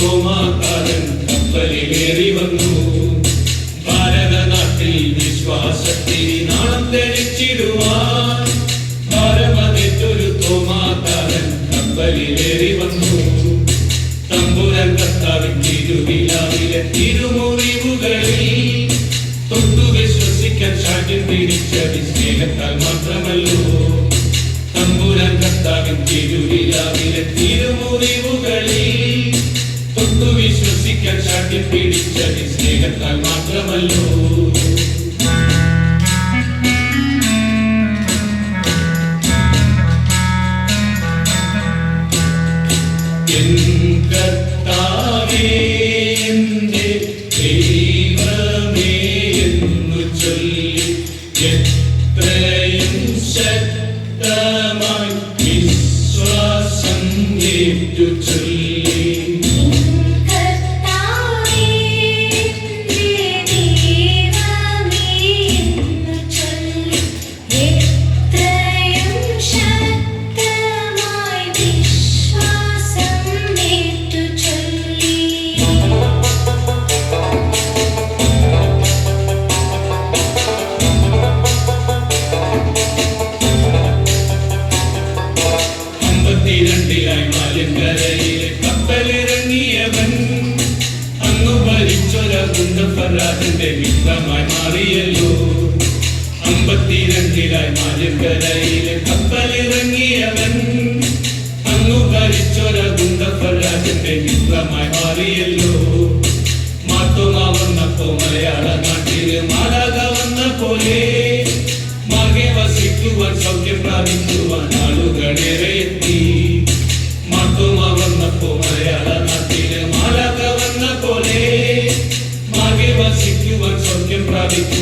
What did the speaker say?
തോമാക്കാരൻ കപ്പലിലേറി മാത്രമല്ലോ. തമ്പുരൻ കർത്താവിൻ തിരുവിലാവിലെ പിടിച്ചത് സ്നേഹത്താൽ മാത്രമല്ലോ അമ്പത്തിരണ്ടിലായി മാലിൻകരയിലെ കപ്പലിറങ്ങിയവൻ അങ്ങു ഭരിച്ചൊര ഗുണ്ടഫറാജിന്റെ മിത്രമായി മാറിയല്ലോ. അമ്പത്തിരണ്ടിലായി മാലിൻകരയിലെ കപ്പലിറങ്ങിയവൻ അങ്ങു ഭരിച്ചൊര ഗുണ്ടഫറാജിന്റെ മിത്രമായി മാറിയല്ലോ. മാത്തുമ വന്നപ്പോ മലയാള നാട്ടിൽ മാലാക വന്ന പോലെ വസിക്കുവാൻ സൗഖ്യം പ്രാപിക്കുവാൻ ആളുകളേറെ ജീവൻ സ്വർഗ്യം പ്രാപിക്കും